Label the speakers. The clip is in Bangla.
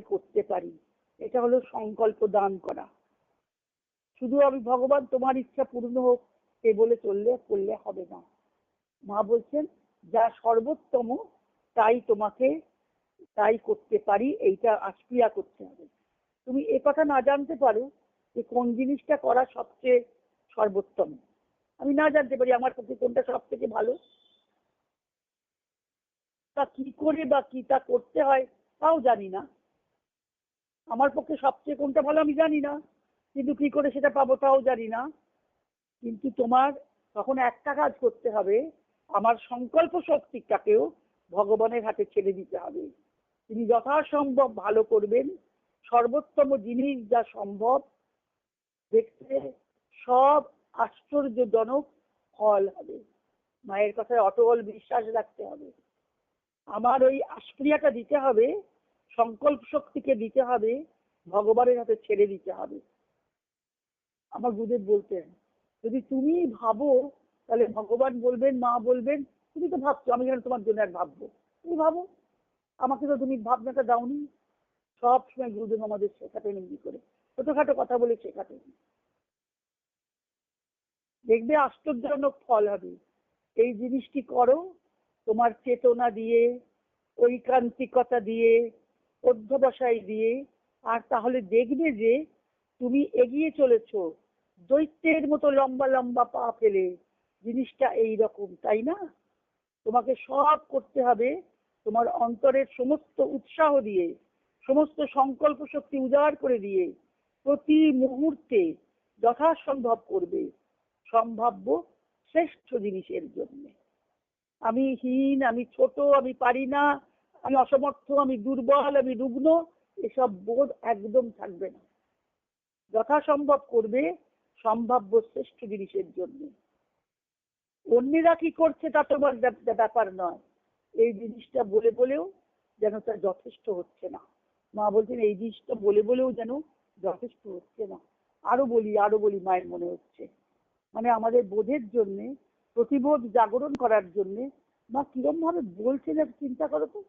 Speaker 1: করতে পারি। এটা হলো সংকল্প দান করা। শুধু আমি ভগবান তোমার ইচ্ছা পূর্ণ হোক, এ বলে চললে করলে হবে না। মা বলছেন, যা সর্বোত্তম, তাই তোমাকে, তাই করতে পারি, এইটা আশক্রিয়া করতে হবে। তুমি এ কথা না জানতে পারো যে কোন জিনিসটা করা সবচেয়ে সর্বোত্তম। আমি না জানতে পারি আমার পক্ষে কোনটা সব থেকে ভালো। তা কি করে বা কি তা করতে হয়, তাও জানি না। আমার পক্ষে সবচেয়ে কোনটা ভালো আমি জানি না। কিন্তু কি করে সেটা পাবো তাও জানি না। কিন্তু তোমার তখন একটা কাজ করতে হবে, আমার সংকল্প শক্তিটাকেও ভগবানের হাতে ছেড়ে দিতে হবে। তিনি যথাসম্ভব ভালো করবেন। সর্বোত্তম জিনিস যা সম্ভব, দেখতে সব আশ্চর্যজনক ফল হবে। মায়ের কথায় অটল বিশ্বাস রাখতে হবে। আমার ওই আশ্ক্রিয়াটা দিতে হবে সংকল্প শক্তিকে দিতে হবে, ভগবানের হাতে ছেড়ে দিতে হবে। আমার গুরুদেব বলতেন, যদি তুমি ভাবো, তাহলে ভগবান বলবেন, মা বলবেন, তুমি তো ভাবছ, আমি কেন তোমার জন্য আর ভাববো। তুমি ভাবো। আমাকে তো তুমি ভাবনাটা দাওনি। সব সময় গুরুদেব আমাদের শেখাতেন এমনি করে। ছোটখাটো কথা বলে শেখাতেন। দেখবে আশ্চর্যজনক ফল হবে। এই জিনিসটি করো, তোমার চেতনা দিয়ে, ঐকান্তিকতা দিয়ে অধ্যবসায় দিয়ে, আর তাহলে দেখবে যে তুমি এগিয়ে চলেছো। দৈত্যের মতো লম্বা লম্বা পা ফেলে জিনিসটা এই রকম তাই না? তোমাকে সব করতে হবে তোমার অন্তরের সমস্ত উৎসাহ দিয়ে, সমস্ত সংকল্প শক্তি উজাড় করে দিয়ে প্রতি মুহূর্তে যথাসম্ভব করবে। সম্ভাব্য শ্রেষ্ঠ জিনিসের জন্য। আমি হীন, আমি ছোট, আমি পারি না আমি অসমর্থ, আমি দুর্বল, আমি রুগ্ন, এসব বোধ একদম থাকবে না। যথাসম্ভব করবে সম্ভাব্য শ্রেষ্ঠ জিনিসের জন্য। অন্যেরা কি করছে তা তোমার ব্যাপার নয়। এই জিনিসটা বলে বলেও যেন তা যথেষ্ট হচ্ছে না। মা বলছেন, এই জিনিসটা বলে বলেও যেন যথেষ্ট হচ্ছে না। আরও বলি আরও বলি, মায়ের মনে হচ্ছে। মানে আমাদের বোধের জন্যে, প্রতিবোধ জাগরণ করার জন্যে, মা কিরম ভাবে বলছেন চিন্তা করো তো।